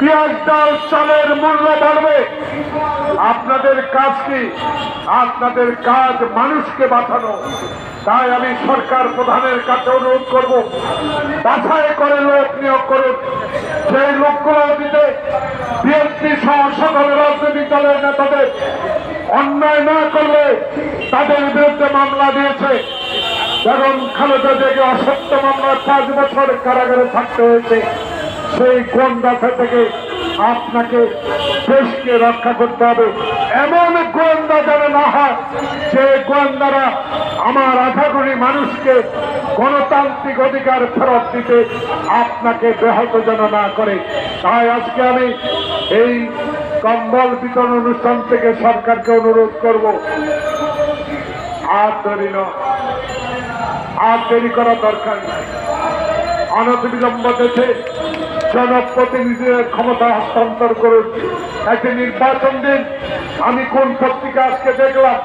পেঁয়াজ ডাল চালের মূল্য বাড়বে। আপনাদের কাজ কি? আপনাদের কাজ মানুষকে বাঁচানো। তাই আমি সরকার প্রধানের কাছে অনুরোধ করব, বাছাই করে লোক নিয়োগ করুন। সেই লোকগুলো দিতে বিএনপি সহ সকল রাজনৈতিক দলের নেতাদের অন্যায় না করলে তাদের বিরুদ্ধে মামলা দিয়েছে। বেগম খালেদা জিয়াকে অসত্য মামলায় পাঁচ বছর কারাগারে থাকতে হয়েছে। সেই গোয়েন্দা থেকে আপনাকে দেশকে রক্ষা করতে হবে? এমন গোয়েন্দা যেন না হয়, যে গোয়েন্দারা আমার আধা মানুষকে গণতান্ত্রিক অধিকার ফেরত দিতে আপনাকে ব্যাহত যেন না করে। তাই আজকে আমি এই কম্বল বিতরণ অনুষ্ঠান থেকে সরকারকে অনুরোধ করব, আর নয় আর দেরি করা দরকার নাই। অনতি বিলম্ব দেশে জনপ্রতিনিধিদের ক্ষমতা হস্তান্তর করুন। একটি নির্বাচন দিন। আমি কোন পত্রিকা আজকে দেখলাম?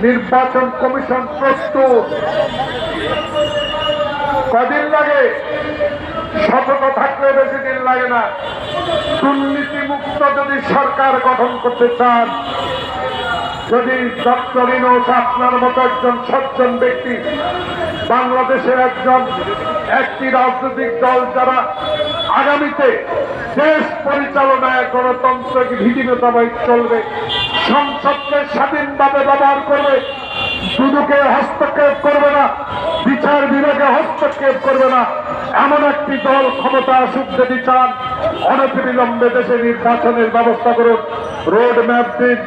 নির্বাচন কমিশন প্রস্তুত। কদিন লাগে? সতত থাকলে বেশি দিন লাগে না। দুর্নীতি মুক্ত যদি সরকার গঠন করতে চান, যদি ডক্টর ইনোস আপনার মতো একজন সজ্জন ব্যক্তি, বাংলাদেশের একজন একটি রাজনৈতিক দল যারা আগামীতে দেশ পরিচালনায় গণতন্ত্রকে ভীতি মোতাবেক চলবে। সংসদকে স্বাধীনভাবে ব্যবহার করবে। দুদুকে হস্তক্ষেপ করবে না, বিচার বিভাগে হস্তক্ষেপ করবে না। এমন একটি দল ক্ষমতা আসুক যদি চান, অনতিবিলম্বে দেশে নির্বাচনের ব্যবস্থা করুন। রোড ম্যাপ দিন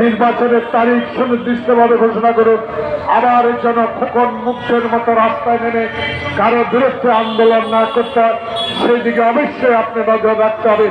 নির্বাচনের তারিখ সুনির্দিষ্টভাবে ঘোষণা করুন। আবার জন্য খোকন মুক্তের মতো রাস্তায় নেমে কারও বিরুদ্ধে আন্দোলন না করতে হয় সেই দিকে অবশ্যই আপনি নজর রাখতে হবে।